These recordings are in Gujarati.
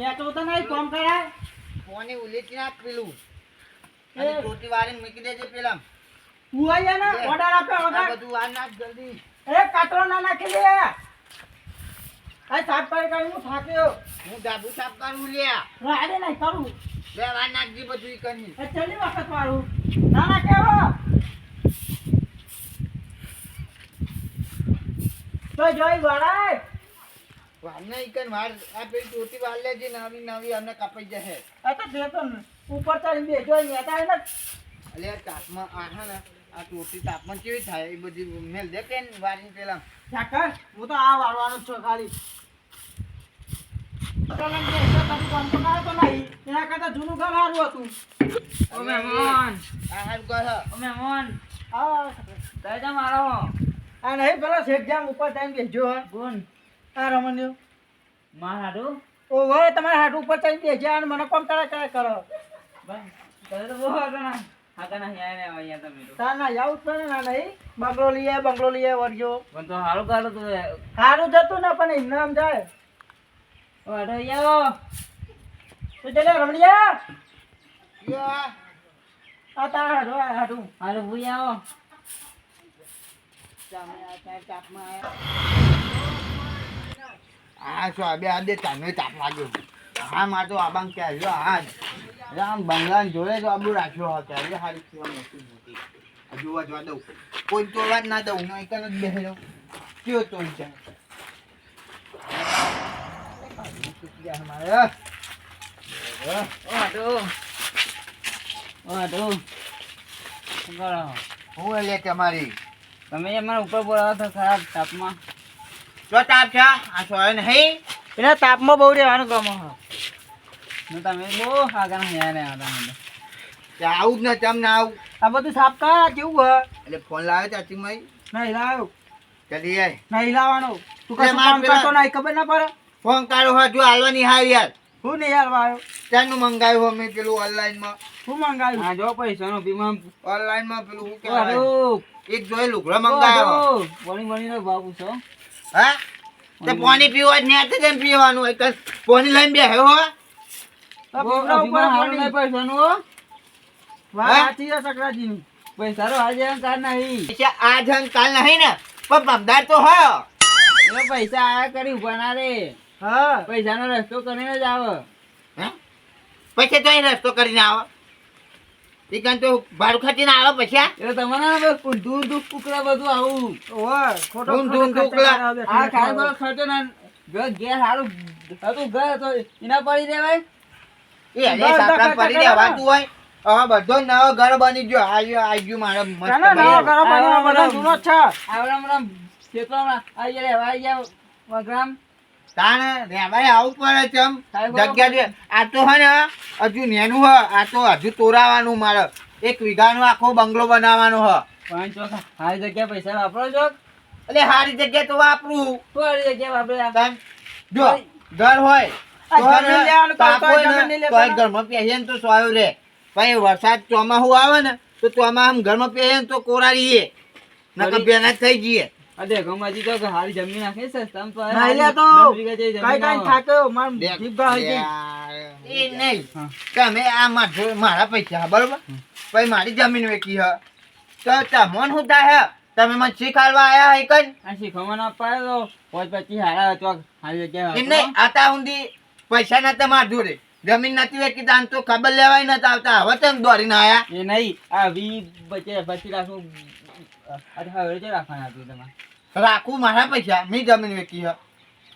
આ તો તને કોમ કરાય ફોને ઉલેચી નાખ પેલું. અને ટોટી વાળીને મૂકી દેજે તું આયા ને ઓર્ડર ઓર્ડર બધું વાર નાખ જલ્દી એ કાતરો ના નાખી દે આ સાત પાડી કાઢી હું થાક્યો. હું ડાબુ સાફ કરું લ્યા. રાડે નહીં કરું. બે વાર નાખજી બધું કરી એ છેલ્લી વખત વાળું. ના નાખે હો તો જોઈ વળાય વારને ઈ કરી વાર આ પેલી ટોટી વાર લેજે નવી નવી અમને કપાઈ જશે. આ તો તે તો ઉપર ચડી બેજો નેતા એને એટલે તાપમાં ને આ ટોટી તાપમાન કેવી થાય એ બધી મેલ દે કે વારીને પેલા. હું તો આ વાળવાનો છું ખાલી ચાલો ને એટલે તારું કામ તો ના તો નહીં એના કરતા જૂનું ઘર સારું હતું ઓ મહેમાન આ કર ઓ મહેમાન મારો આ નહીં પેલા શેઠ ઉપર ટાઈમ બેસજો હે કોણ આ રમણ્યો મારું ઓ હવે તમારા ઉપર ટાઈમ બેસજો અને મને કોમ કરે કરે કરો બસ તો બહુ આગળ બંગલો લઈએ બંગલો લઈએ વળજો સારું કાઢો તો સારું જતું ને, પણ એમને આમ જાય વાડો આવો તો ચાલે, રમણીયા? યા આ તાર આ ત્યાં તાપમાં આયા આ શું આ બે આ બે તાનો તાપ લાગ્યો. હા માં તો આબાંગ ક્યાં જો હા. જ આમ બંગલાને જોડે તો આબુ રાખ્યો હતો એટલે હારી સેવા મોટી મોટી. જોવા જોવા દઉં. કોઈ તો વાત ના દઉં, હું એક જ બેસી કયો તો છે. મારે વાડો વાડો શું કરો હું એટલે તમારી તમે અમારા ઉપર બોલાવો તો ખરાબ તાપમાં જો તાપ છે આ સોય નહીં એના તાપમાં બહુ રહેવાનું ગમે તમે બહુ આગળ હિયા ને તે આવું જ ને તેમ ના આવું આ બધું સાફ કર કેવું હે એટલે ફોન લાવે ચાચી મય નહીં લાવ્યો ચલી આય નહીં લાવવાનો તું કશું કામ પેલા- કરતો નહીં ખબર ના પડે ફોન કાઢો હા જો હાલવાની હા યાર. હું નહીં હાલવા ત્યાં ત્યાંનું મંગાવ્યું અમે પેલું ઓનલાઈનમાં? હું મંગાવ્યું? હા જો પૈસાનો બીમા ઓનલાઈનમાં પેલું શું કહેવાય? એક જોઈ લુગડા મંગાવ્યો. વણી બનીનો ભાવ પૂછો. હા? તે પાણી પીવા જ નહીં તેમ પીવાનું એક જ પાણી લઈને બેહ્યો હો. પૈસા આજે કાર નહીં. પૈસા આ કાલ નહીં ને. પણ પગદાર તો હ. પૈસા આયા કરી ઊભા ના રે. હા. પૈસાનો રસ્તો કરીને જ આવે. હે? પછી તો રસ્તો કરીને આવે. તો ભાડું ખર્ચીને એટલે તમારે બધું આવું. ઓય, ખોટો ધૂમ ધૂમ ખર્ચો ઢોકળા. કરાવે બે આ ખાય બધો ખર્ચો ના ઘર ઘેર સારું હતું ઘર તો એના પડી દેવાય એ અરે સાપડા પડી દેવાતું હોય હવે બધો નવો ઘર બની ગયો. આવ્યો આવ્યું મારે મસ્ત ના, ના, નવો બન્યો. બન્યો, આ જૂનો છે. આવડા મોટા ક્ષેત્રોમાં આવી ગયા રહેવા આવી ગયા વગરામ તાણે રેવાય આવું પડે ચમ જગ્યા દે આ તો હે ને હજુ નેનું હ આ તો હજુ તોરાવાનું મારે. એક વીઘાનો આખો બંગલો બનાવવાનો હ. પાંચ ચોખા હારી જગ્યા પૈસા વાપરો છો? એટલે સારી જગ્યાએ તો વાપરું. શું જગ્યા વાપરે જો ઘર હોય. ઘરમાં પહેરીએ ને તો સોયો રે. પછી વરસાદ ચોમાસું આવે ને તો ચોમાસું ઘરમાં પહેરીએ ને તો કોરાડીએ નકર બેના થઈ જઈએ. અરે ગમાજી તો હારી જમીન નાખી છે તમ તો નહીં તો. દસ વીઘા જેવી કાંઈ જમીન કાંઈ આવે. થાક્યો માર દેખ, જીભ ગઈ. એ નહીં. તમે આ માર મારા પૈસા બરોબર? પછી મારી જમીન વેચી હ. તો તમોન હું થાય તમે મને શીખાડવા આયા હે કઈ? આ શીખવામાં ના પાડે તો પાંચ પચીસ હારા તો હારી જગ્યા નહીં આતા હુંદી પૈસા નતા માર જોડે. જમીન નથી વેચી તાન તો ખબર લેવાય નતા આવતા. હવે તમે દોડીને આયા? એ નહીં આ વી બચે પછી રાખું રાખું મારા પૈસા મેં જમીન વેચી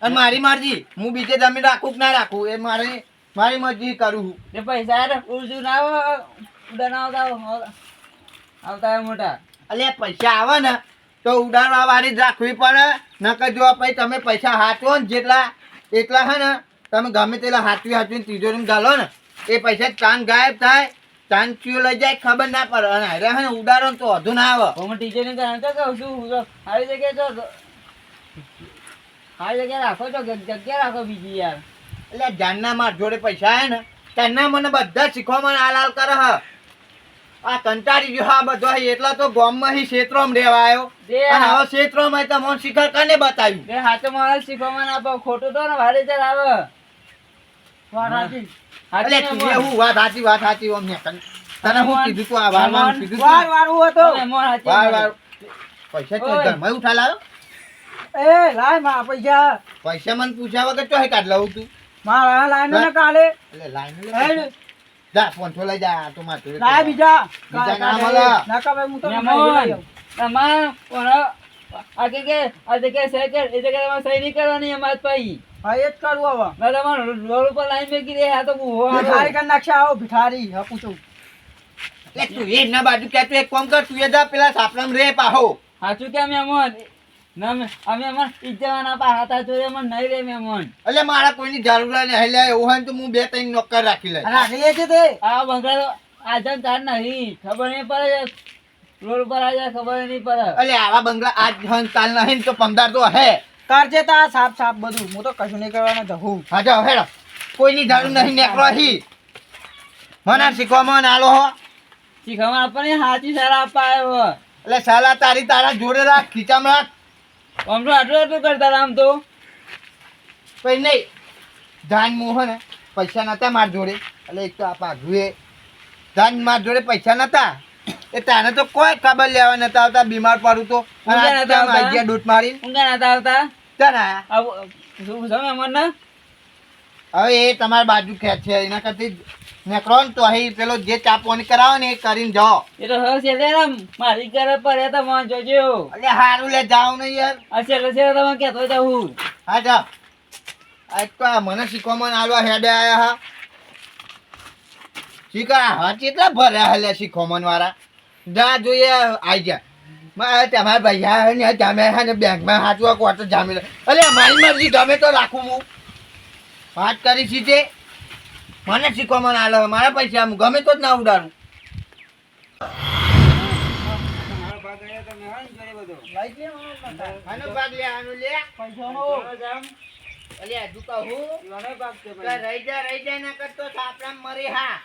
અને મારી મરજી હું બીજે જમીન રાખું કે ના રાખું એ મારી મારી મરજી કરું એ પૈસા ઉર્જુ ના આવે ઉડા આવતા મોટા. એટલે પૈસા આવે ને તો ઉડાડવા વાળી જ રાખવી પડે. નકર જો પછી તમે પૈસા હાચવો ને જેટલા એટલા હે ને તમે ગમે તેટલા હાચવી હાચવીને તિજોરીમાં ઘાલો ને એ પૈસા ચાંદ ગાયબ થાય. ચિયો લઈ જાય ખબર ના પડે. અને હારે હે ઉડાડો તો વધુ ના આવે. હું ટીચરની કારણ તો કહું છું સારી જગ્યાએ તો આવી જગ્યાએ રાખો તો જગ્યા રાખો બીજી યાર. એટલે જાનના માર જોડે પૈસા હે ને તને મને બધા શીખવામાં હાલ હાલ કરે હ. આ કંટાળી ગયો આ બધો એટલા તો ગામમાં હી ક્ષેત્રોમાં રહેવા આવ્યો. અને હવે ક્ષેત્રોમાં તો મને શિખર કને બતાવ્યું? હાથે મારા શીખવામાં ના પાવ ખોટું તો ને વારે ચાલ આવે. વાત સાચી. હાચી એટલે ને તું હું વાત સાચી વાત સાચી ઓમ ને તને તને હું કીધું તું આ વાર વાર કીધું વાર તું? વાળું હતું. અને મોન હાચી વાર વાર પૈસા તો ઓય. ઘરમાં ઉઠા લાવ એ લાયમાં પૈસા. પૈસા મને પૂછ્યા વગર ચોહે કાઢ લઉં તું? મારા લાઈન ને કાલે એટલે લાઈન પૈસા. જા પાંચસો લઈ જા આ તો લાય બીજા. બીજા ના મળે. ના કાલે હું તો તમાર આ કે કે આ જગ્યાએ સહી કર એ જગ્યાએ સહી નહીં કરવાની અમાર પછી હા એ જ કરું હવે. મેં રોડ ઉપર લાઈન મેકી દે આ તો ભિખારી કરી નાખશે આવો ભિખારી હા પૂછું. એટલે તું એ ના બાજુ કે તું એક કામ કર તું એ જા પેલા સાપરામ રે પાહો. સાચું કે મેમોન અમે પાહા હતા અમર નહીં રે મેમોન એટલે મારા કોઈની જરૂર નહીં એટલે એવું હોય ને તો હું બે ત્રણ નોકર રાખી લઈ રાખી લે છે તે. આ બંગલો આજન તાર નહીં ખબર નહીં પડે રોડ ઉપર આજે ખબર નહીં પડે. એટલે આવા બંગલા આજ હન નહીં તો પંદર તો હે. કરજે તા સાફ સાફ બધું. હું તો કશું નહીં કરવાનો જહું હા. જાઓ હેડો. કોઈની જરૂર નહીં નેકરો હી. મને શીખવામાં નાલો હો. શીખવામાં આપણને સાચી સારા આવ્યો એટલે સાલા તારી તારા જોડે રાખ ખીચામ રાખ. આમ તો આટલું આટલું કરતા આમ તો. પછી નહીં જાન મોહન ને પૈસા નતા માર જોડે. એટલે એક તો આ પાઘું એ જાન માર જોડે પૈસા નતા. એ તાને તો કોઈ ખબર લેવા નતા આવતા બીમાર પડું તો. ઊંઘા નતા આવતા? ડૂટ મારી ઊંઘા નતા આવતા? મેમોન હવે એ તમારી બાજુ ખેંચ છે એના કરતી નેક્રોન તો અહીં પેલો જે ચાપોની કરાવો ને એ કરીને જાઓ. એ તો છેલ્લે ને મારી ઘરે પર તો મને જોજો અલે હારું લે જાવ ને યાર. અચ્છા છેલ્લે છે તમે કહેતો હતા હું. હા જા. આજ તો મને શીખવામાં આલવા હેડે આયા હા. શીખા હા કેટલા ભર્યા હલે શીખોમન વાળા જા જોઈએ આઈ જા તમારા હે ને જામે હે ને, બેંકમાં હાચવા કોટ જામે અલે, મારી મરજી ગમે તો રાખું હું. વાત કરી તે મને શીખવામાં હાલે મારા પૈસા હું ગમે તો જ ના ઉડાડું. રહી જા, રહી જાય ના કરતો સાપડા મરી હા.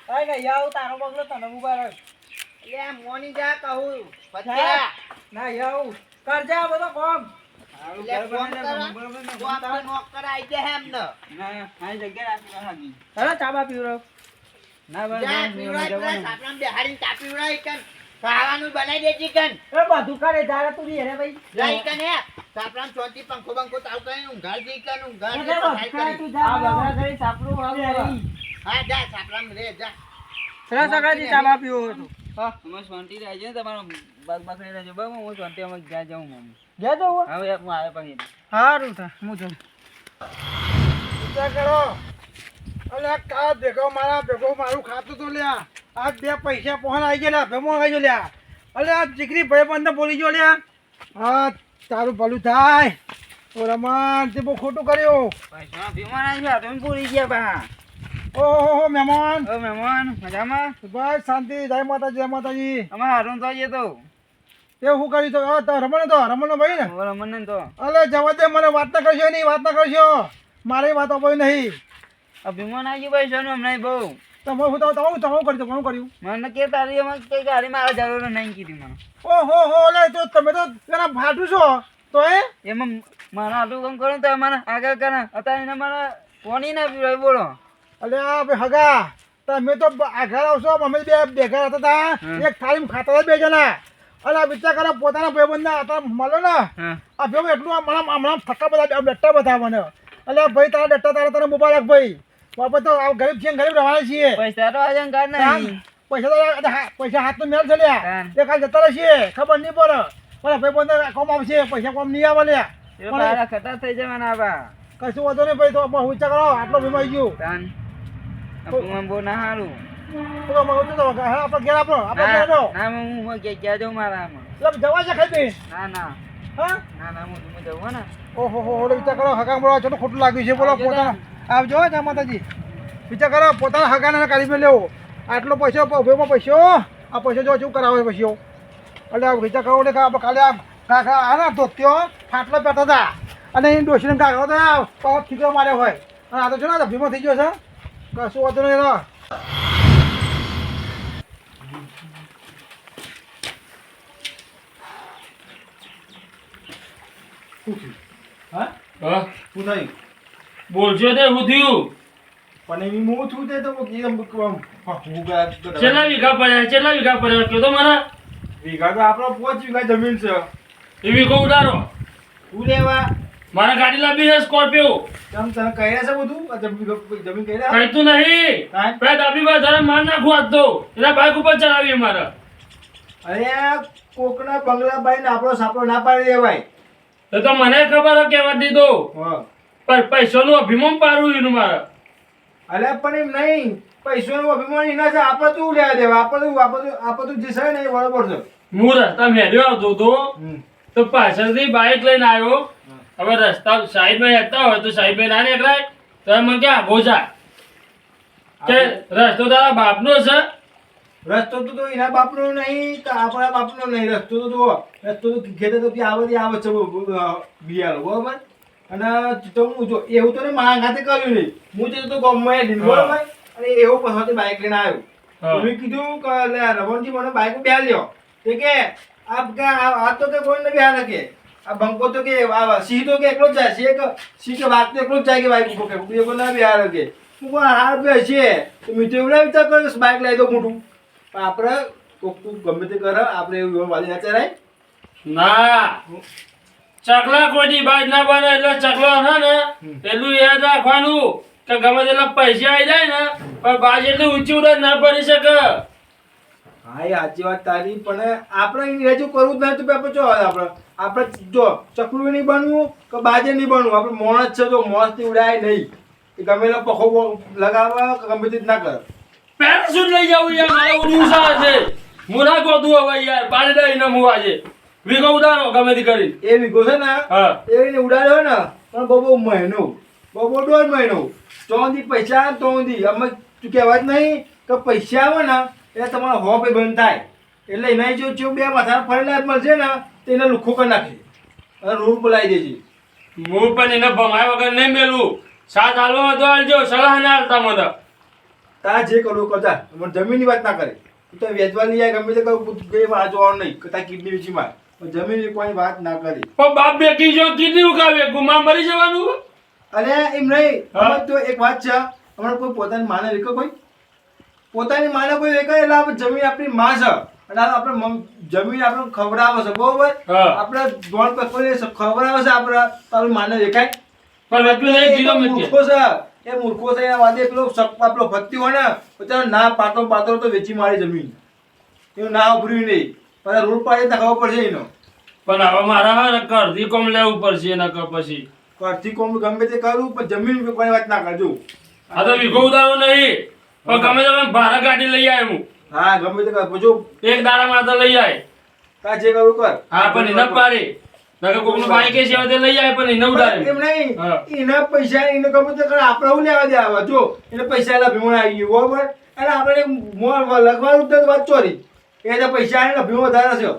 આવું તારો બગલો તને ઊભા મોની જા કહું જા. ના કરજે બધો કામ. અરે ચાબા પીવડો જા, પીવડાય, પેલા સાપડામાં બેહાડીને ચા પીવડાય ખાવાનું બનાઈ દેજે ઈકન. એ બધું કરે જારે તું હેરે ભાઈ. જા ઈકન હે. સાપડામાં શાંતિ પંખો બંખો દે દે, એટલે કરે. તું જા બગડા સાપડું હા, જા, સાપરામ રે, જા. સરસ પીવો હતું. તમે શાંતિ રહેજો ને તમારો બાગ બાગ રહી રહેજો બરાબર હું શાંતિ અમે જ્યાં જાઉં મમ્મી. જા તો હવે હું આવે પછી સારું થાય હું જાઉં. વિચાર કરો. અલે આ કા ભેગો મારા ભેગો મારું ખાતું તો લ્યા. આ બે પૈસા પહોંચ આવી ગયા ભેમો આવી ગયો લ્યા. અલે આ દીકરી ભાઈ બંધ બોલી ગયો લ્યા. હા તારું ભલું થાય. ઓ રમણ તે બહુ ખોટું કર્યું. પૈસા ભીમાન આવી ગયા તમે ભૂલી ગયા બા. ઓહો મહેમાન. ઓ મહેમાન મજામાં? બસ શાંતિ. જય માતાજી જય માતાજી. અમારે હારું તો તો. તે શું કરી તો? આ તો રમણ તો રમણનો ભાઈ ને? તો. અલે જવા દે મને વાત ના કરશો નહીં વાત ના કરશો. મારી વાત અપાઈ નહીં. આ ભીમાન આવી ગયું પૈસાનું હમણાં બહુ? તમે હું તો તમે કર્યું? તમે કર્યું? મને કે તારી એમાં કઈ ગાડી મારા જરૂર નહીં કીધી મને. ઓહો હો અલે તો તમે તો પેલા ભાટું છો. તો એ? એમાં મારા આટલું કામ કરો તો અમારા આગળ કરે અત્યારે મારા કોની ના પીવાય બોલો. અલે ભાઈ હગા તમે તો આઘાર આવશો અમે બે ભેગા હતા તા. એક થાળી ખાતા હતા બે જણા. અલે આ વિચાર કરો પોતાના ભાઈબંધના હતા મળો ને આ ભાઈ એટલું આમ હમણાં હમણાં થકા બધા ડટ્ટા બધા મને અલે ભાઈ તારા ડટ્ટા તારા તને મુબારક ભાઈ. બાપા તો આ ગરીબ છીએ ગરીબ રહેવાના છીએ. પૈસા તો આજે ઘર નહીં. પૈસા તો પૈસા હા, પૈસા હાથનો મેળ છે લ્યા. એ કાલ જતા રહેશે ખબર નહીં પડે. પણ ભાઈ બંધ કોમ આવશે પૈસા કોમ નહીં આવે લ્યા. થઈ જવાના બા કશું વાંધો નહીં ભાઈ તો હું વિચાર કરો આટલો બીમાઈ ગયો. આપણું બહુ ના સારું તો હું હા આપણે ઘેર આપણો આપણે ઘેર ના આપણો. ના હું હું કે ક્યાં જાઉં મારામાં એટલે જવા છે ખાઈ ના ના હા ના ના હું હું જવું ને ઓહો હો હો વિચાર કરો હગા બોલો ચોટું ખોટું લાગ્યું છે બોલો પોતાના આવજો જા માતાજી વિચાર કરો પોતાના હગાને કાઢી લેવો આટલો પૈસો ઉભેમાં પૈસો આ પૈસો જો શું કરાવે પૈસો એટલે આ વિચાર કરો એટલે આપણે કાલે આ કાકા આ ના ધોત્યો ફાટલો પેટા હતા અને એ ડોસીને કાકા તો ઠીકરો માર્યો હોય અને આ તો જો ને ભીમો થઈ ગયો છે કશું વાંધો નહીં એનો હા હા શું થયું બોલજો તે હું થયું. પણ એની હું છું તે તો કેમ ગયા કેટલા વીઘા પડ્યા કેટલા વીઘા પડ્યા? કયો તો મને વીઘા તો આપણો પાંચ વીઘા જમીન છે. એ વીઘો ઉડાડો. શું લેવા મારે ગાડી લાવી છે સ્કોર્પિયો. તમ તને કહી રહ્યા છે બધું? જમીન જમીન કહી રહ્યા કહીતું નહીં? પેલા ડાબી બાજુ તારે માર નાખું આજ તો. એના બાઇક ઉપર ચલાવી મારે. અરે કોકના બંગલા બાઈ આપણો સાપડો ના પાડી દેવાય. તો તો મને ખબર હે કેવા દીધો પણ પૈસાનું અભિમાન પાડવું એનું મારે. અરે પણ એમ નહીં. પૈસાનું અભિમાન એના છે. આપણે તું લેવા દેવા? આપણે તું આપણે તો આપણે તું જે છે ને એ બરોબર છે. હું રસ્તા મેળ્યો આવતો તો. પાછળથી બાઇક લઈને આવ્યો. હવે રસ્તા સાઈડમાં હેઠતા હોય તો સાઈડમાં ના નીકળાય. તો એમ મને કે આગો જા કે રસ્તો તારા બાપનો છે? રસ્તો તો તો એના બાપનો નહીં કે આપણા બાપનો નહીં. રસ્તો તો જુઓ રસ્તો તો ખેતર તો આ બધી આવે છે બ- બ- બિયારો બરોબર? અને તો હું જો એવું તો ને મારા ખાતે કર્યું નહીં. હું જતો તો ગમે બરોબર? અને એવું પછી બાઇક લઈને આવ્યો. મેં કીધું કે રમણજી મને બાઇક બે લ્યો. કે આ કે આ તો કે કોઈ ને બેહાર કે. આ બંકો તો કે સિંહ તો કે એકલો જ જાય છે કે સિંહ કે વાત તો એકલો જ જાય કે ભાઈ ઉપર કે બીજો ના બેહાર કે. હું પણ હા બે છે. તો મીઠું એવું ના વિચાર કર્યો બાઇક લઈ દો મોટું પણ આપણે કોક ગમે તે કરે આપણે એવું વાલી ના ચરાય ના. ચકલા કોઈની બાજ ના બને એટલે ચકલો છે ને એટલું યાદ રાખવાનું કે ગમે તેટલા પૈસા આવી જાય ને પણ બાજ એટલી ઊંચી ઉડે ના પડી શકે. હા એ સાચી વાત તારી પણ આપણે એને રજૂ કરવું જ તો આપણે જો આપણે? આપણે જો ચકલું નહીં બનવું કે બાજે નહીં બનવું? આપણે મોણસ છે તો મોણસથી ઉડાય નહીં. એ ગમે એટલો પખો લગાવવા ગમે તે જ ના કરે. પેરાશૂટ લઈ જવું યાર? મારે છે. હું ના ગોતું હવે યાર. પાડી દઈ ને હું આજે વીઘો ઉડાડો ગમે તે કરી. એ વીઘો છે ને? હા. એને ઉડાડ્યો ને પણ બહુ બહુ મહિનો. બહુ બહુ દોઢ મહિનો. ચોથી પૈસા ને અમે તું કહેવા જ નહીં કે પૈસા આવે ને એટલે તમારો હો પે બંધ થાય. એટલે એના જો જો બે માથા ફરેલા મળશે ને તો એને લુખો કરી નાખે અને રૂમ બોલાવી દેજે. હું પણ એને ભમાય વગર નહીં મેલું. સાત હાલવા તો હાલજો સલાહ ના હાલતા મને. તા જે કરવું કરતા. મને જમીનની વાત ના કરે. તું વેચવાની જાય ગમે તે કહું બે વાર જોવાનું નહીં. કે તારી કિડની વેચી માર. જમીનની કોઈ વાત ના કરી. પણ બાપ બેકી જો કિડની ઉગાવે. ગુમા મરી જવાનું? અને એમ નહીં. તો એક વાત છે. અમારે કોઈ પોતાની માને વેકો કોઈ? પોતાની માને કોઈ વેકે એટલે આપણે જમીન આપણી માં છે. અને આપણે જમીન આપણે ખવડાવે છે બરોબર? આપણે ધોણ પર કોઈ ખવડાવે છે આપણે. તારું માને વેકાય પણ એટલું નહીં એ મૂર્ખો છે. એ મૂર્ખો છે એના વાદે પેલો આપણો ભક્તિ હોય ને પોતાનો ના પાતો પાતો તો વેચી મારી જમીન. એનું ના ઉભર્યું નહીં. પણ રોડ તો ખબર પડશે એનો. પણ હવે મારા ઘરથી કોમ લેવું પડશે એના કર પછી. ઘરથી કોમ ગમે તે કરું પણ જમીન કોઈ વાત ના કરજો. આ તો વીઘો ઉદારો નહીં. ગમે તો ભાડા ગાડી લઈ આવે હું. હા ગમે તે જો એક દાડામાં તો લઈ આવે તા જે કરું કર. હા પણ એને પાડી. નકર કોકનું બાઈક છે હવે લઈ આવે પણ એને એમ ઉડાડે. નહીં. હા. એના પૈસા એને ગમે તો કર આપણે હું લેવા દે આવા જો એને પૈસા લા ભીમો આવી ગયું બરાબર અને આપણે લખવાનું તો વાત ચોરી. એ તો પૈસા એને ભીમો વધારે છે.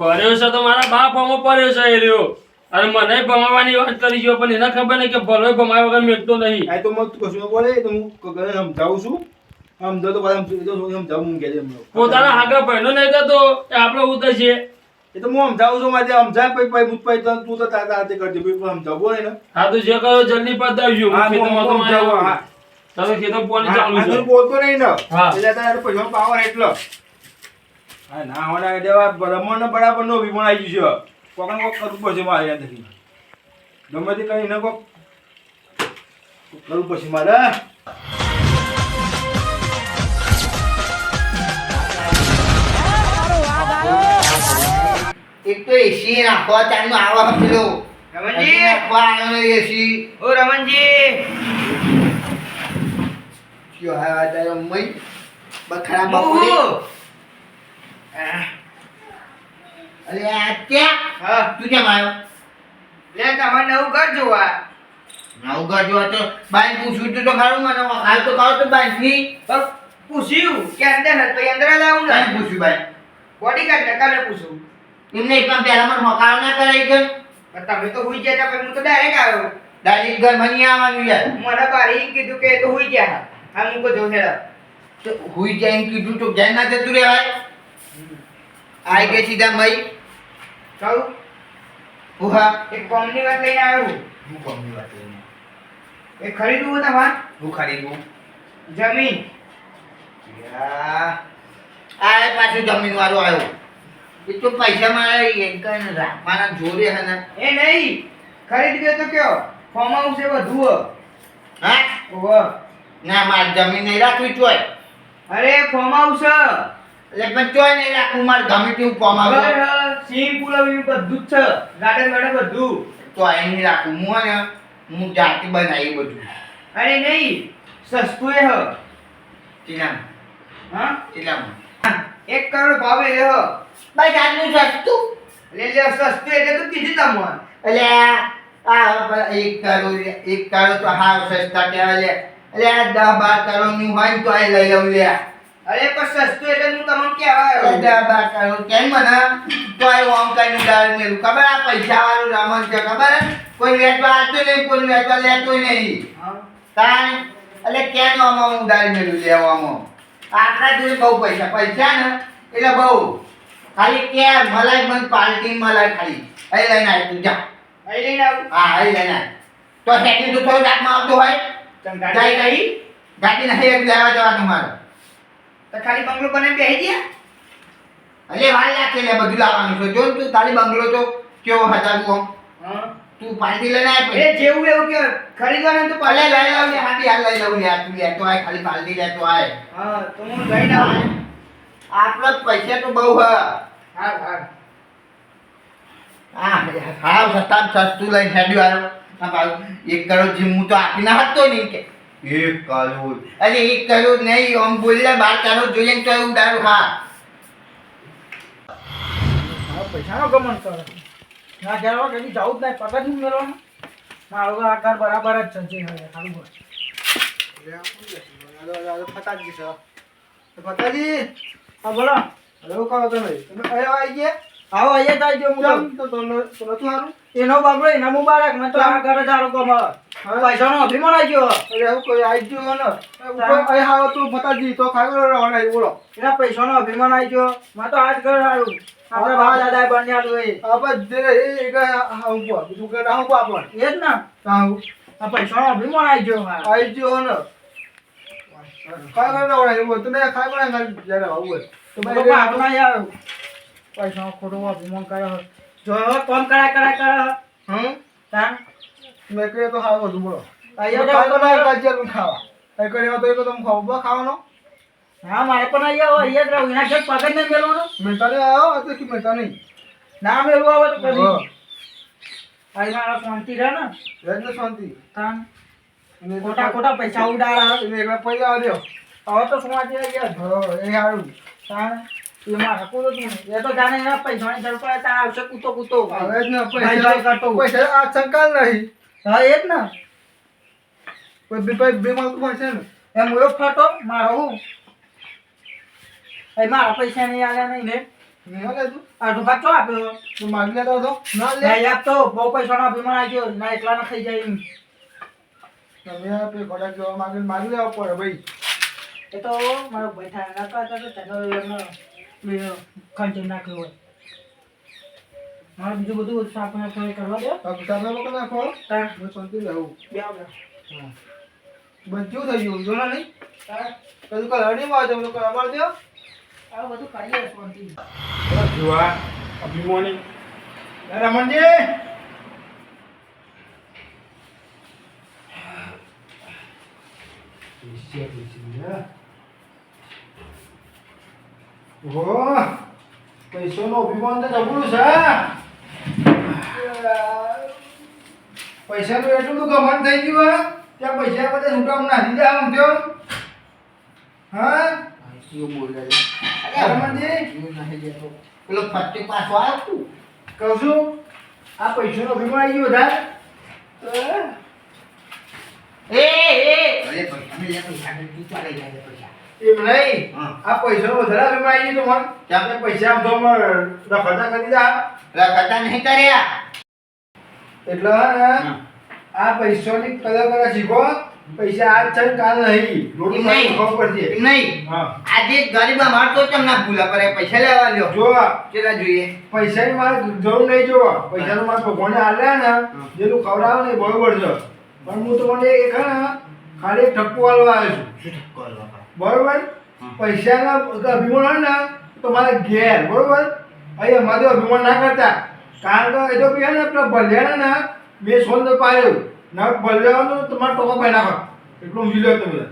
ભર્યો છે તો મારા બાપ અમો ભર્યો છે એ રહ્યો. અને મને ભમાવાની વાત કરી ગયો પણ એને ખબર નહીં કે ભલો ભમાય વગર મેળતો નહીં. આ તો મત કશું બોલે તો હું સમજાવું છું. સમજો તો પાછા. પોતાના નહીં થતો એ હું સમજાવું છું મારે સમજાય પછી પછી મુજ પછી તું તો તારા હાથે કરજે પછી પણ હોય ને. હા તો જે કરો જલ્દી પતાવજો. હા, હું ખેતરમાં તો હું સમજાવું, હા. તમે ખેતર પાણી ચાલુ છે. બોલતો નહીં ને. એટલે તારે પૈસાનો પાવર એટલો. હા ના હોના દેવા રમણ બરાબર નો વિમણ આવી ગયું છે. કોકને કોક કરવું પડશે મારે ગમે તે કઈ ને કોક કરવું પડશે મારે એક તો એસી નાખવા ચાલુ આવા પેલો રમણજી! નાખવા આવ્યો એસી ઓ રમણજી! કયો હા તારો મય? બખરા અરે આ ત્યાં હા. તું કેમ આવ્યો? લે તમારે નવું ઘર જોવા. નવું ઘર જોવા તો બાઈ પૂછ્યું તો ખરું મને. હાલ તો કહો તો બાઈ ની. પૂછ્યું કે અંદર હત અંદર જ આવું ને. પૂછ્યું બાઈ? બોડીગાર્ડ ને કાલે પૂછું. એમને પણ પહેલા મને મોકાવ ના કરાઈ ગયો પણ તમે તો હુઈ ગયા તમે હું તો ડાયરેક્ટ આવ્યો. ડાયરેક્ટ ઘરમાં નહીં આવવાનું યાર. મને બારી કીધું કે તો હુઈ ગયા. હા હું કો જો હેડા. તો હુઈ જાય એમ કીધું તો ઘેર ના જતું રહેવાય? આઈ ગઈ સીધા મઈ કહું ઉહા. એક કોમની વાત લઈને આવ્યો હું. કોમની વાત લઈને એ ખરીદવું તમારે? હું ખરીદું જમીન. આ પાછું જમીન વાળો આવ્યો. એ તો પૈસા મારા ને રાખવાના જોડે હે ને એ નહીં. ખરીદ ગયો તો કયો? ફોર્મ હાઉસ એ બધું હો. હા? ઓહો. ના મારે જમીન નહીં રાખવી ચોય અરે ફોર્મ હાઉસ એટલે પણ ચોય નહીં રાખવું મારે ગમે તેવું ફોર્મ આવે. સ્વિમિંગ પુલ બધું જ છે. ગાર્ડન ગાર્ડન બધું. તો અહીં નહીં રાખવું હું ને હું જાતે બનાવી બધું. અરે નહીં. સસ્તું એ હ. ટીનામાં હા? ટીનામાં એક કરોડ ભાવે એ હ. બસ આટલું સસ્તું લે લે સસ્તું એટલે તો કીધું તમને એટલે આ આ એક કરોડ એક કરોડ તો હાવ સસ્તા કહેવાય લે. એટલે આ દસ બાર કરોડનું હોય ને તો એ લઈ લઉં લે. અરે પણ સસ્તું એટલે હું તમને કહેવાય. દસ બાર કરોડ કેમ મને? તો એ ઓમ કઈનું ડાળ મેલું ખબર આ પૈસા વાળું રમણ છે ખબર? કોઈ વેચવા આવતું નહીં કોઈ વેચવા લેતું નહીં. હા. એટલે કેમ આમાં હું મેલું લેવામાં? આટલા જોડે બહુ પૈસા. પૈસા ને? એટલે બહુ. ખાલી કે મલાઈ મન પાલટી મલાઈ ખાલી. અહીં લઈને આવી તું જા. અહીં લઈને આવું. હા અહીં લઈને આવ. તો સેટિંગ તો થોડું દાંતમાં આવતું હોય. ગાડી ગાડી નહીં ગાડી નહીં એટલે લેવા જવા તમારે તો ખાલી બંગલો બનાવી બેસી ગયા? એટલે વાર લાગે લે બધું લાવવાનું છે. જો તું ખાલી બંગલો તો કેવો હજાર કોમ તું પાલટી લઈને આવ એ જેવું એવું કે ખરીદવાનું તો પાલે લઈ લઉં ને હાથી હાલ લઈ લઉં આ તું લેતો આય ખાલી પાર્ટી લેતો આય. હા તો હું લઈને આવું. આપણો જ પૈસા તો બહુ હ. હા હા હા હાવ સસ્તા સસ્તું લઈને હેડ્યું આવ્યો. એક કરોડ જેમ હું તો આપી ના હતો નહીં કે. એક કરોડ. અરે એક કરોડ નહીં આમ બોલ્યા બાર કરોડ જોઈએ ને તો એવું દારૂ હા. પૈસાનો ગમન કરો. ના ઘેરવા કદી જવું જ નહીં પગાર નહીં મેળવવાનો. મારો તો આ બરાબર જ છે જે હવે ખાલી બોલ ફટાજી છે ફટાજી હા બોલો. હવે કરો તમે. તમે અહીંયા આવી ગયા. આવો અહીંયા જ આવી ગયો તો તમને તો નતું સારું? એનો બાબરો એના મુબારક મેં તો આ ઘરે સારું કમ પૈસાનો અભિમાન આવી ગયો. અરે એવું કોઈ આવી ગયો ને અહીં હારો તું ફટાજી તો ખાઈ રવાના બોલો. એના પૈસાનો અભિમાન આવી ગયો. મેં તો આજ ઘર સારું આપણે બા દાદા બન્યા એ આપણે જે એ આવું બીજું કે એ જ ને. આવું આ પૈસાનો અભિમાન આવી ગયો આવી ગયો ને ખાઈ કરે રવાના એવું હતું ને ખાઈ કરે આવું હોય. આપણા યાર પૈસાનો ખોટો અભિમાન કરે જો કોમ કરાય કરાય કરે હમ? તાન મેં કહ્યું તો ખાવા બધું બોલો. અહીંયા તો મારે ગાજિયા ખાવા. એ કર્યો તો એ તો તમે ખાવ. ખાવાનો? હા મારે પણ અહીંયા આવો. અહીંયા જ રહું. એના ઘર પગજ નહીં મેળવાનો મેળતા નહીં આવ્યો હતો કે મેળતા નહીં. ના મેળવું આવે તો કદી અહીં શાંતિ રહે ને? શાંતિ. તાન. ખોટા ખોટા પૈસા ઉડાડા. એકલા પૈસા આવ્યો હવે તો સમાજ ગયા. એ સારું. મારા પૈસા નહીં. આવ્યા નહીં ને ચો આપ્યો તું. માગી લેતો હતો? ના લે. યાદ તો બહુ પૈસાનો અભિમાન ના એટલા ના થઈ જાય તમે ખોરાક જોવા માંગે માગી લેવા પડે ભાઈ. એ તો મારો ભાઈ થાય ના કરતા તો તેનો એનો ખંચી નાખ્યો હોય. મારે બીજું બધું સાફ સફાઈ કરવા દે. તમે લોકો નાખો. હું. શાંતિ રહું બે આવડે બધું થઈ ગયું? જોના નહીં? કદું કાલ હડીમાં આવે તો અમાર દો. આ બધું કરીએ શાંતિ. જોવા અભિમાની. રમણજી! ઓહો પૈસાનો અભિમાન તો જબરું છે પૈસાનું એટલું બધું ગમન થઈ ગયું હા? ત્યાં પૈસા બધા છૂટા ના દીધા આમ થયો? હા? પેલો ફટ્ટી પાછો આવ્યો તું. કહું છું આ પૈસાનો અભિમાન આવી ગયો વધારે. એ એ. અરે પૈસા પૈસા પૈસા. એમ નહીં? આ પૈસા વધારે અભિમાન આવી તો મને પૈસા આમ તો રખડતા કરી દીધા? રખડતા નહીં કર્યા. એટલે આ પૈસાની કદર કરવા શીખો. પૈસા આજ છે કાલ નહીં. રોટી નહીં. ખબર પડશે. નહીં. આજે ગરીબ અમાર તો તમને ભૂલા પડે. પૈસા લેવા લ્યો. જો કેટલા જોઈએ? પૈસાની મારે જરૂર નહીં જોવા પૈસાનું મારે ભગવાને હાલ્યા ને જેટલું ખવડાવે ને બરોબર છે. પણ હું તમને એક ખાલી ઠપકો વાળવા આવ્યો છું. શું ઠપકો? બરોબર? પૈસાના અભિમાન હોય ને તો મારે ઘેર બરોબર? અહીં અમારે તો અભિમાન ના કરતા. કારણ કે એ તો કહે ને પેલા ભલ્યાને ને બે સોન તો પાડ્યો. ના ભલ્યાનો તમારે ટોકો પાઈ નાખો એટલું સમજી લો તમે.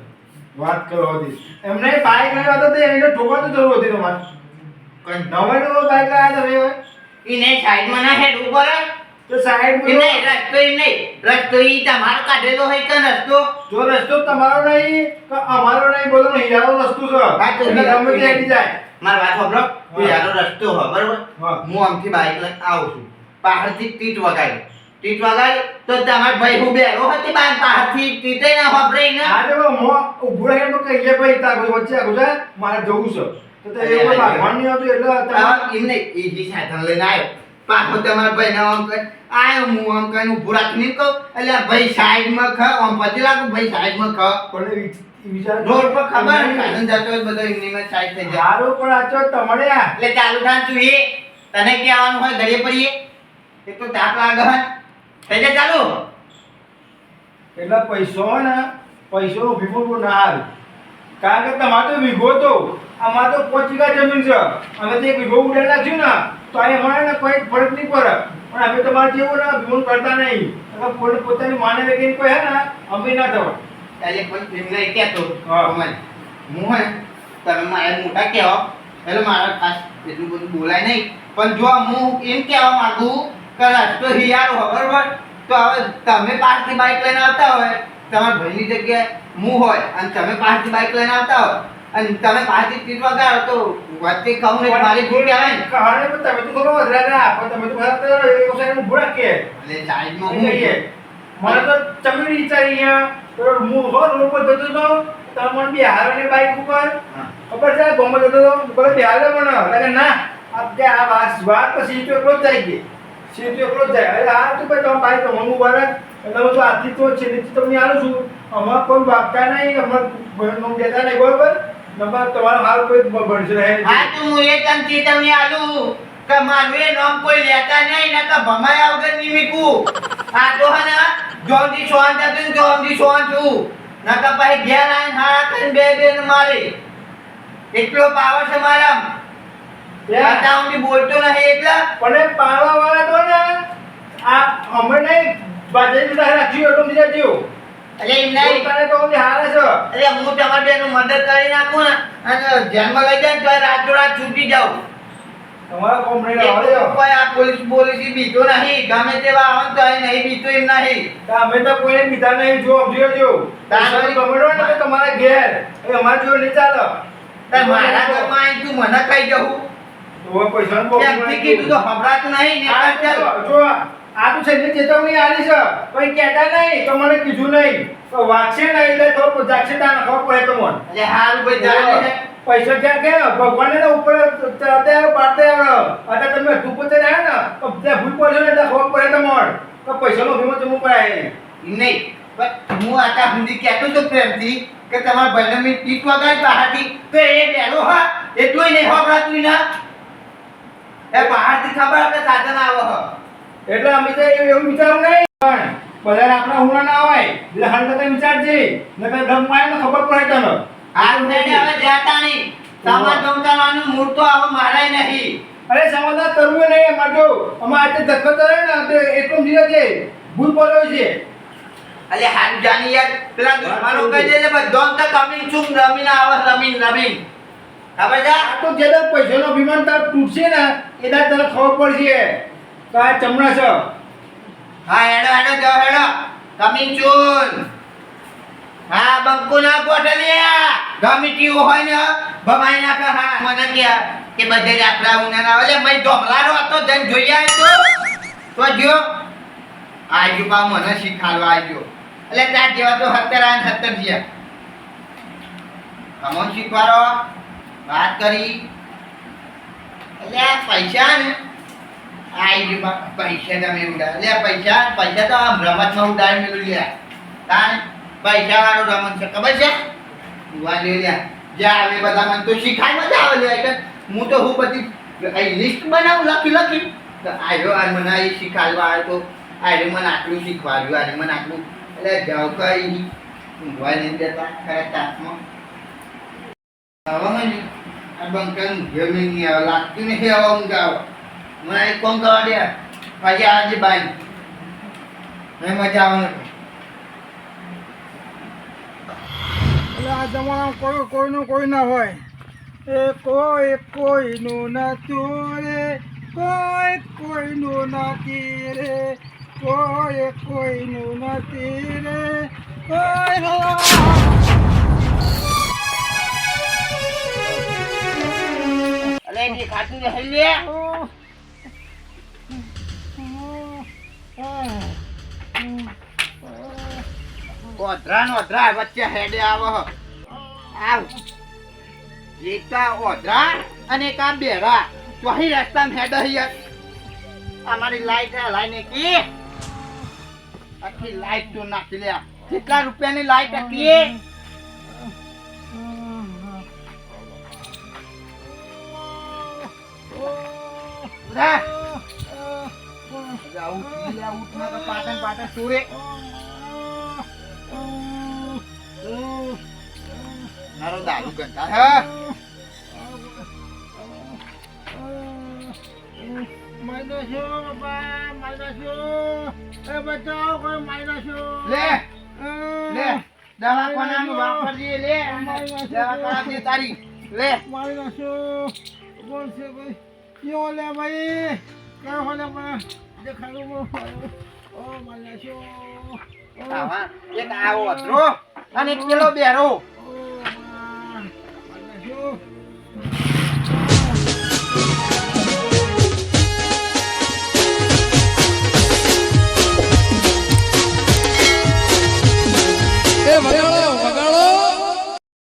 વાત કરો હતી એમને બાઈક લઈ હતો તો એને ઠોકવા તો જરૂર હતી તમારે. કઈ નવાઈ નો બાઈક આવ્યા તમે એને સાઈડમાં ના હેડ ઉપર તો સાહેબ એ નહીં રસ્તો એ નહીં. રસ્તો ઈ તમારો કાઢેલો હોય તો રસ્તો? જો રસ્તો તમારો નહીં તો અમારો નહીં બોલો નહીં યારો રસ્તો છે. હા, તો ગમે તે હેડી જાય. મારી વાત સાંભળો. હા. એ રસ્તો હો બરોબર? હું. આમથી બાઈક લઈને આવું છું. પહાડથી ટીટ વગાડી. ટીટ વગાડી તો તમારા ભાઈ હું બેરો હતી બાર પહાડથી ટીટે ના વાપરે ને. આજે મો ઊભો રહે તો કહીએ ભાઈ તાર વચ્ચે આવું છે મારે જવું છે. તો એ ભાગવાનું હતું એટલે નહીં. એ સાધન લઈને આવ્યો. પાછો તમારા ભાઈને આમ કહે આયો હું આમ કઈ ઊભું રાખીને કહું એટલે ભાઈ સાઈડમાં ખ આમ પછી લાગુ ભાઈ સાઈડમાં ખ. પણ વિચાર રોડ પર ખબર સાધન જતો હોય બધો સાઈડ થઈ જાય. હારું પણ આચો તમારે એટલે ચાલુ થાય તું એ. તને કહેવાનું હોય? ઘરે પડીએ. એ તો તાપ લાગે હે. થઈ જાય ચાલુ? એટલે પૈસો ને પૈસો વિભો ના હારું કારણ કે તમારે તો વીઘો તો. અમારે તો પાંચ વીઘા જમીન છે. અમે તો એક વીઘો ઉડાડી નાખ્યું ને. તો અહીં અમારે ને કોઈ ફરક નહીં પડે. પણ અમે તમારે જેવું ને ભીગો કરતા નહીં. પોતે પોતાની માને વેગીને કોઈ હે ને અમે ના થવા. એટલે કોઈ એમ નહીં કહેતો હા. અમન. હું હે તમે મારે મોટા કહેવા. એટલે મારા ખાસ એટલું બધું બોલાય નહીં. પણ જો હું એમ કહેવા માંગુ કે રસ્તો હિયારો હોય બરોબર? તો હવે તમે પાસથી બાઇક લઈને આવતા હોય. તમારા ભાઈની જગ્યાએ હું હોય અને તમે પાસથી બાઇક લઈને આવતા હોય. અને તમે પાછી ટીટ ગયા તો વચ્ચે કહું ને મારી ભૂલ કહેવાય ને કહાણી પણ તમે તો થોડો વધારે ના પણ તમે તો બધા તો એક સાઈડ ઊભું કે. એટલે સાઈડમાં હું કહીએ મને તો ચમડી વિચારી તો હું હો રોડ પર જતો તો તમને બિહારની બાઈક ઉપર. ખબર છે ગમે જતો તો? બોલે બિહાર મને એટલે ના આ કે આ વાત વાત તો સીટ એકલો જાય કે. સીટ એકલો જાય. અરે આ તો ભાઈ તમે બાઈક હું બરાબર એટલે હું તો આથી તો છેલ્લેથી તમને આલું છું. અમાર કોઈ બાપતા નહીં અમાર ભણવાનું દેતા નહીં બરોબર? નંબર તમારો હાલ કોઈ બળશે રહે હા તો હું એ તમથી તમને આલું કે મારું એ નામ કોઈ લેતા નહીં ને તો ભમાયા વગર નહીં મીકું આ તો હે ને જોનથી સોન જતું ને જોનથી સોન છું નકર પછી ઘેર આવીને હારા કરીને બે બે ને મારે. એટલો પાવર છે મારા ઊંધી બોલતો નહીં એટલે. પણ એ વાળા તો ને આ અમે નહીં બાજરી રાખ્યું એટલું બીજા જેવું. એમ નહીં. પોતાને તો અમને હારે છે. એટલે હું તમારા બેનું મદદ કરી નાખું ને અને ધ્યાનમાં લઈ જાય તો રાત રાત છૂટી જાઉં તમારા કોમ્પ્લેન આવે કોઈ આ પોલીસ પોલીસ બીતો નહીં. ગમે તેવા આવે ને તો અહીં નહીં બીતો એમ નહીં. અમે તો કોઈને બીધા નહીં. જો જો તારે- તમારે ને તમારા ઘેર. એ અમારે જો નહીં ચાલો. તાર મારા ઘરમાં આવીને તું મને કહી જવું તો બહુ ત્યાંથી કીધું તો નહીં ને ચાલ. તો જો આ તો છે ને ચેતવણી આલી છે. કોઈ કહેતા નહીં તો મને કીધું નહીં. તો વાગશે નહીં એટલે થોડું જાગશે તાને ખબર પડે તો મને. એટલે હાલ ભાઈ જાણે પૈસા ક્યાં કે ભગવાનને તો ઉપર ચડતે પાડતે આવ્યો. અત્યારે તમે ધૂપ પોતે રહ્યા ને તો ત્યાં ભૂલ પડશે ને એટલે ખબર પડે તમારે તો પૈસાનો ભીમો જમવું પડે નહીં પણ હું આટા સુધી કહેતો છું પ્રેમથી કે તમારા ભાઈને મેં પીટ વગાડી બહારથી. તો એ પહેલો હા એટલું નહીં સંભળાતું ના એ બહારથી ખબર આપણે સાધન આવે હ. એટલે અમે તો એવું વિચારવું નહીં. પણ બધા આપણા હુણા ના હોય. એટલે હાલ તો વિચારજે. નકર દમ મારે ને ખબર પડે તને. હારું થઈને હવે જાતા નહીં સામાન જમતાવાનું મૂળ તો હવે મારાય નહીં. અરે સમાધાન કરવું નહીં. અમારે જો અમારે આજે ધક્કો કરે ને તો એટલું ધીરે છે. ભૂલ પડ્યો છે. અલે હાલ જાની યાર. પેલા દુશ્મનો કહી દે છે બધો તો કમી ચૂમ રમીને આવે રમીન રમીન. ખબર છે? આ તો જે પૈસાનો વિમાન તાર તૂટશે ને એના તરફ ખબર પડશે. કે આ છે? હા, હેડો હેડો જાઓ હેડો. કમિંગ ચૂન હા, બંકુ ના કોટલિયા ગમી તેવું હોય ને, ભમાઈ નાખે. હા, મને કે કે બધે જ આપણા ઉનાના ઓલે મય ઢોકલાનો હતો જન જોઈ આય તો. તો જો, આજુ પા મને શીખાડવા આવ્યો એટલે ત્યાં જેવા તો સત્તર આન સત્તર જ્યા કમોન શીખવાડો. વાત કરી. એટલે આ પૈસા ને ગયું પૈસા તમે ઉડા લે પૈસા પૈસા તો આમ રમતમાં ઉડાડી મેળવી લે તાન પૈસા વાળો રમત છે, ખબર છે? જોવા આવે મજા આવે એટલે હું તો હું બધી અહીં લિસ્ટ બનાવું, લખી લખી. તો આવ્યો આ મને એ શીખાડવા આવ્યો તો આજે મને આટલું શીખવાડ્યું આરે મને આટલું. એટલે જાવ કઈ ઊંઘવા નહીં ખરા તાપમાં. હવે મને. આ બંકર જમીન આવે, લાગતું નહીં હવે ઊંઘ આવે. મને એક કોમ કરવા દે પછી આજે બાઈ. નહીં મજા આવે નથી એટલે આ જમાનામાં કોઈ કોઈનું કોઈ ના હોય. એ કોઈ કોઈનું નતું રે. કોઈ કોઈનું નથી રે. કોઈ કોઈનું નથી રે. કોઈ એ ખાતું રહી ઓધરા ને ઓધરા વચ્ચે હેડે આવો આવ એક ઓધરા અને એક બેરા ચોહી રસ્તામાં હેડે હિયર અમારી લાઈટ હે લાઈને કી આખી લાઈટ તો નાખી લે કેટલા રૂપિયાની લાઈટ હતી ઉઠ તો પાટણ પાટણ સુરે મારો દારૂ ગંધા હે. મારી નાખ્યો બાપા મારી નાખ્યો એ બચાવ કોઈ મારી નાખ્યો લે. લે. દવાખાનાનું વાપરજે, લે. દવાખાનાની તારી. લે. મારી નાખ્યો કોણ છે ભાઈ યો લે ભાઈ કયો હોલે પણ દેખાડું ઓ મારી નાખ્યો આવા, એક આવો અધરો અને એક બેરો. એ મને